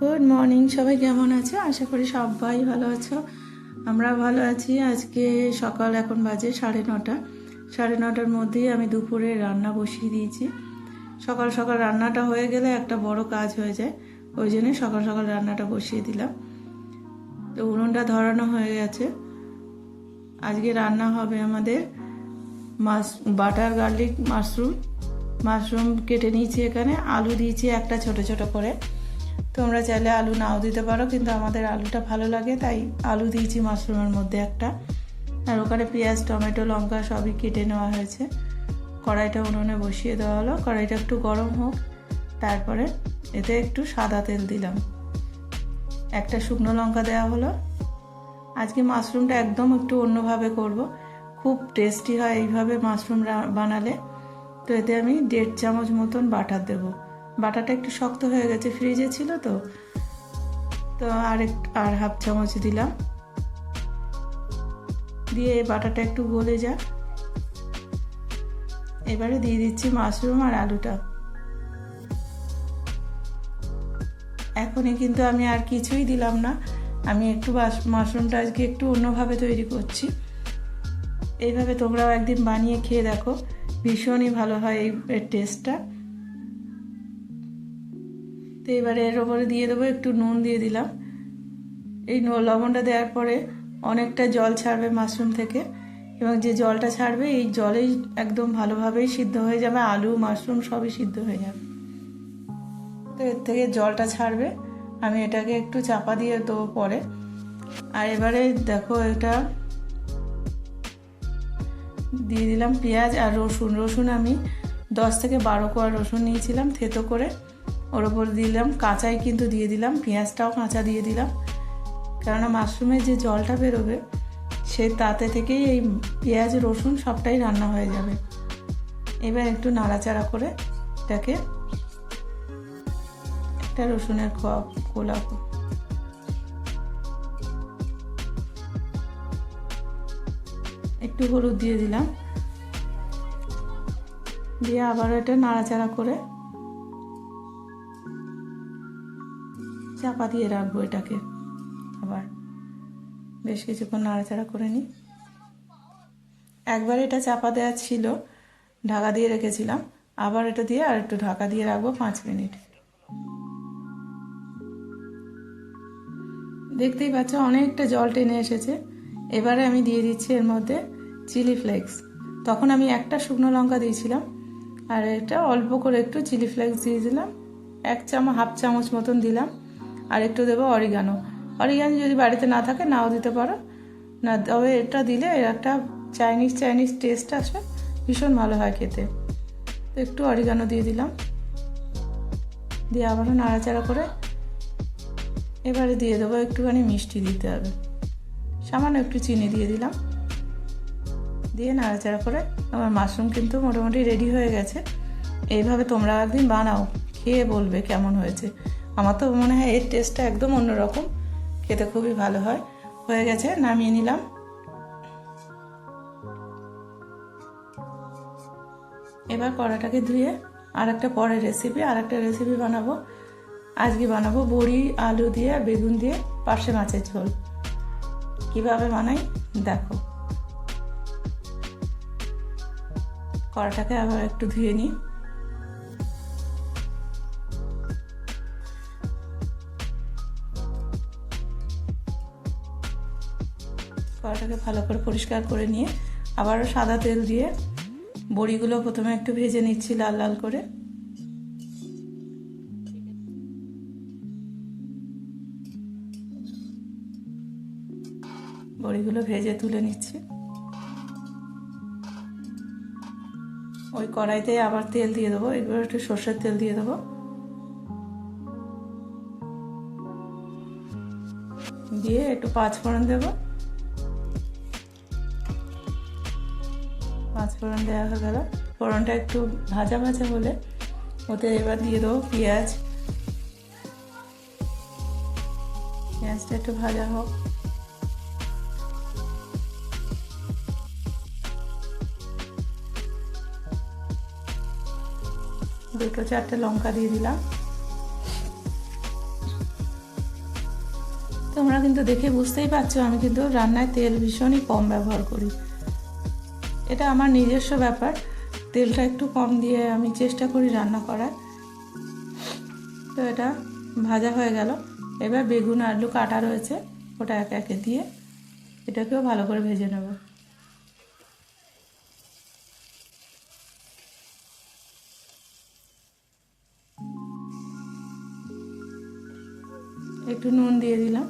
Good morning সবাই কেমন আছো? আশা করি সবাই ভালো আছো। আমরা ভালো আছি। আজকে সকাল এখন বাজে সাড়ে নটা। সাড়ে নটার মধ্যেই আমি দুপুরে রান্না বসিয়ে দিয়েছি। সকাল সকাল রান্নাটা হয়ে গেলে একটা বড় কাজ হয়ে যায়। ওই জন্যই সকাল সকাল রান্নাটা বসিয়ে দিলাম। তো উনুনটা ধরানো হয়ে গেছে। আজকে রান্না হবে আমাদের মাছ বাটার গার্লিক মাশরুম। মাশরুম কেটে নিয়েছি এখানে। আলু দিয়েছি একটা ছোট ছোট করে। তোমরা চাইলে আলু নাও দিতে পারো, কিন্তু আমাদের আলুটা ভালো লাগে, তাই আলু দিয়েছি মাশরুমের মধ্যে একটা। আর ওখানে পেঁয়াজ, টমেটো, লঙ্কা সবই কেটে নেওয়া হয়েছে। কড়াইটা উনুনে বসিয়ে দেওয়া হলো। কড়াইটা একটু গরম হোক, তারপরে এতে একটু সাদা তেল দিলাম। একটা শুকনো লঙ্কা দেওয়া হলো। আজকে মাশরুমটা একদম একটু অন্যভাবে করব। খুব টেস্টি হয় এইভাবে মাশরুম বানালে। তো এতে আমি দেড় চামচ মতন বাটার দেব। বাটারটা একটু শক্ত হয়ে গেছে ফ্রিজে ছিল তো। তো আর আর হাফ চামচ দিলাম। দিয়ে এই বাটারটা একটু গলে যাক। এবারে দিয়ে দিচ্ছি মাশরুম আর আলুটা। এখনই কিন্তু আমি আর কিছুই দিলাম না। আমি একটু মাশরুমটা আজকে একটু অন্যভাবে তৈরি করছি। এইভাবে তোমরাও একদিন বানিয়ে খেয়ে দেখো। ভীষণই ভালো হয় এই টেস্টটা তো এবারে এর ওপরে দিয়ে দেবো, একটু নুন দিয়ে দিলাম। এই লবণটা দেওয়ার পরে অনেকটা জল ছাড়বে মাশরুম থেকে, এবং যে জলটা ছাড়বে এই জলেই একদম ভালোভাবেই সিদ্ধ হয়ে যাবে, আলু, মাশরুম সবই সিদ্ধ হয়ে যাবে। তো এর থেকে জলটা ছাড়বে, আমি এটাকে একটু চাপা দিয়ে দেবো পরে। আর এবারে দেখো এটা দিয়ে দিলাম পেঁয়াজ আর রসুন। রসুন আমি দশ থেকে বারো কোয়া রসুন নিয়েছিলাম থেতো করে। ওর ওপর দিলাম। কাঁচাই কিন্তু দিয়ে দিলাম, পেঁয়াজটাও কাঁচা দিয়ে দিলাম। কেননা মাশরুমের যে জলটা বেরোবে, সে তাতে থেকেই এই পেঁয়াজ, রসুন সবটাই রান্না হয়ে যাবে। এবার একটু নাড়াচাড়া করে এটাকে একটা রসুনের কোলা একটু হলুদ দিয়ে দিলাম। দিয়ে আবার এটা নাড়াচাড়া করে চাপা দিয়ে রাখব এটাকে। আবার বেশ কিছুক্ষণ নাড়াচাড়া করে নিই। একবার এটা চাপা দেওয়া ছিল, ঢাকা দিয়ে রেখেছিলাম। আবার এটা দিয়ে আর একটু ঢাকা দিয়ে রাখব পাঁচ মিনিট। দেখতেই পাচ্ছ, অনেকটা জল টেনে এসেছে। এবারে আমি দিয়ে দিচ্ছি এর মধ্যে চিলি ফ্লেক্স। তখন আমি একটা শুকনো লঙ্কা দিয়েছিলাম, আর এটা অল্প করে একটু চিলি ফ্লেক্স দিয়ে দিলাম। এক চামচ, হাফ চামচ মতন দিলাম। আর একটু দেবো অরিগানো। অরিগানো যদি বাড়িতে না থাকে, নাও দিতে পারো। না, তবে এটা দিলে এর একটা চাইনিজ চাইনিজ টেস্ট আসে। ভীষণ ভালো হয় খেতে। তো একটু অরিগানো দিয়ে দিলাম। দিয়ে আবারও নাড়াচাড়া করে এবারে দিয়ে দেবো একটুখানি মিষ্টি দিতে হবে। সামান্য একটু চিনি দিয়ে দিলাম। দিয়ে নাড়াচাড়া করে আমার মাশরুম কিন্তু মোটামুটি রেডি হয়ে গেছে। এইভাবে তোমরা একদিন বানাও, খেয়ে বলবে কেমন হয়েছে। আমার তো মনে হয় এর টেস্টটা একদম অন্যরকম। খেতে খুবই ভালো হয়। হয়ে গেছে, নামিয়ে নিলাম। এবার কড়াটাকে ধুয়ে আর একটা পরের রেসিপি আর একটা রেসিপি বানাবো। আজকে বানাবো বড়ি, আলু দিয়ে, বেগুন দিয়ে, পার্শে মাছের ঝোল। কীভাবে বানাই? দেখো। কড়াটাকে আবার একটু ধুয়ে নিই। কড়াটাকে ভালো করে পরিষ্কার করে নিয়ে আবারও সাদা তেল দিয়ে বড়িগুলো প্রথমে একটু ভেজে নিচ্ছি লাল লাল করে। বড়িগুলো ভেজে তুলে নিচ্ছি। ওই কড়াইতে আবার তেল দিয়ে দেবো, এগুলো একটু সর্ষের তেল দিয়ে দেবো। দিয়ে একটু পাঁচ ফোড়ন দেবো। পাঁচ ফোড়ন দেওয়া হয়ে গেল। ফোড়নটা একটু ভাজা ভাজা হলে ওতে এবার দিয়ে দেবো পেঁয়াজ। পেঁয়াজটা একটু ভাজা হোক। দুটো চারটে লঙ্কা দিয়ে দিলাম। তোমরা কিন্তু দেখে বুঝতেই পারছ, আমি কিন্তু রান্নায় তেল ভীষণই কম ব্যবহার করি। এটা আমার নিজস্ব ব্যাপার। তেলটা একটু কম দিয়ে আমি চেষ্টা করি রান্না করার। তো এটা ভাজা হয়ে গেল। এবার বেগুন, আলু, কাটা রয়েছে। ওটা একে একে দিয়ে এটাকেও ভালো করে ভেজে নেব। একটু নুন দিয়ে দিলাম।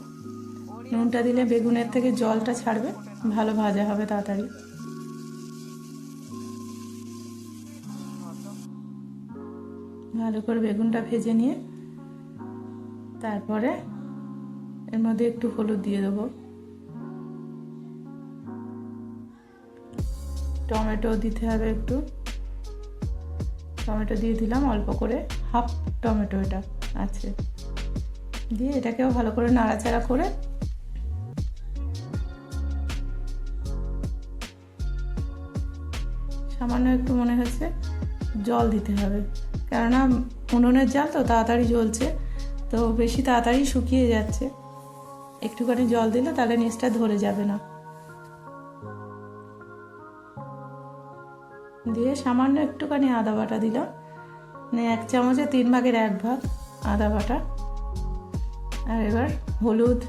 নুনটা দিলে বেগুনের থেকে জলটা ছাড়বে। ভালো ভাজা হবে তাড়াতাড়ি। ভালো করে বেগুনটা ভেজে নিয়ে তারপরে এর মধ্যে একটু হলুদ দিয়ে দেবো। টমেটো দিতে হবে একটু। টমেটো দিয়ে দিলাম অল্প করে, হাফ টমেটো এটা আছে। দিয়ে এটাকেও ভালো করে নাড়াচাড়া করে সামান্য একটু মনে হচ্ছে জল দিতে হবে। কেননা উনুনের জাল তো তাড়াতাড়ি জ্বলছে, তো বেশি তাড়াতাড়ি শুকিয়ে যাচ্ছে। একটুখানি জল দিলে তাহলে নিচটা ধরে যাবে না। দিয়ে সামান্য একটুখানি আদা বাটা দিলাম। মানে এক চামচে তিন ভাগের এক ভাগ আদা বাটা। আর এবার হলুদ,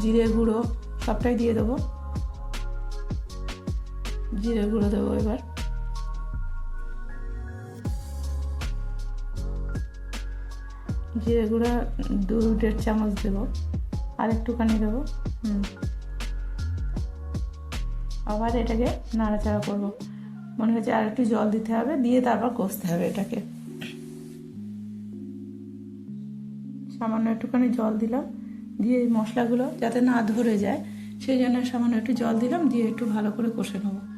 জিরে গুঁড়ো সবটাই দিয়ে দেবো। জিরে গুঁড়ো দেবো এবার। জিরে গুঁড়ো দু দেড় চামচ দেবো। আর একটুখানি দেবো। আবার এটাকে নাড়াচাড়া করব। মনে হচ্ছে আর একটু জল দিতে হবে, দিয়ে তারপর কষতে হবে এটাকে। সামান্য একটুখানি জল দিলাম, দিয়ে মশলাগুলো যাতে না ধরে যায়, সেই জন্য সামান্য একটু জল দিলাম, দিয়ে একটু ভালো করে কষে নেব।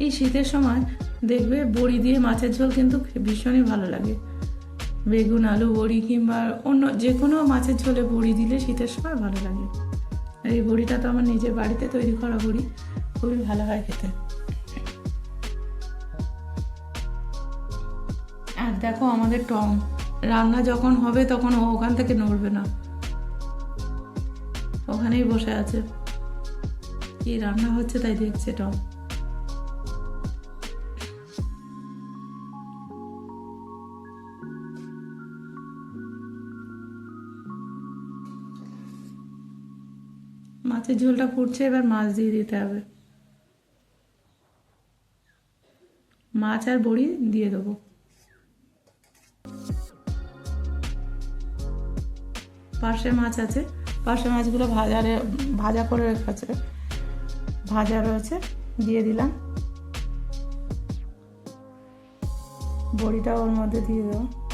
এই শীতের সময় দেখবে বড়ি দিয়ে মাছের ঝোল কিন্তু ভীষণই ভালো লাগে। বেগুন, আলু, বড়ি কিংবা অন্য যে কোনো মাছের ঝোলে বড়ি দিলে শীতের সময় ভালো লাগে। আর এই বড়িটা তো আমার নিজের বাড়িতে তৈরি করা বড়ি, খুবই ভালো হয় খেতে। আর দেখো আমাদের টম, রান্না যখন হবে তখন ও ওখান থেকে নড়বে না। ওখানেই বসে আছে। কি রান্না হচ্ছে তাই দেখছে টম। মাছের ঝোলটা ফুটছে, এবার মাছ দিয়ে দিতে হবে। মাছ আর বড়ি দিয়ে দেবো। পার্শে মাছ আছে। পার্শে মাছগুলো ভাজারে, ভাজা করে রেখেছে। ভাজা রয়েছে, দিয়ে দিলাম। বড়িটা ওর মধ্যে দিয়ে দেবো।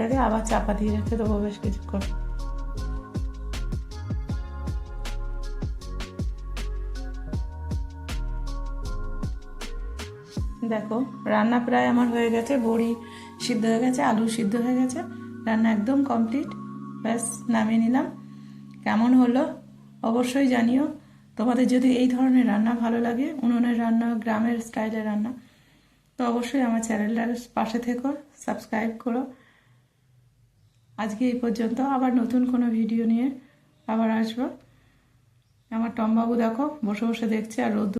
এটাকে আবার চাপা দিয়ে রেখে দেবো বেশ কিছুক্ষণ। দেখো, রান্না প্রায় আমার হয়ে গেছে, বড়ি সিদ্ধ হয়ে গেছে, আলু সিদ্ধ হয়ে গেছে, রান্না একদম কমপ্লিট, ব্যাস, নামিয়ে নিলাম। কেমন হলো? অবশ্যই জানিও। তোমাদের যদি এই ধরনের রান্না ভালো লাগে, উনুনের রান্না, গ্রামের স্টাইলের রান্না, তো অবশ্যই আমার চ্যানেলটার পাশে থেকো, সাবস্ক্রাইব করো। আজকে এই পর্যন্ত। আবার নতুন কোনো ভিডিও নিয়ে আবার আসব। আমার টমবাবু দেখো, বসে বসে দেখছে আর রোদ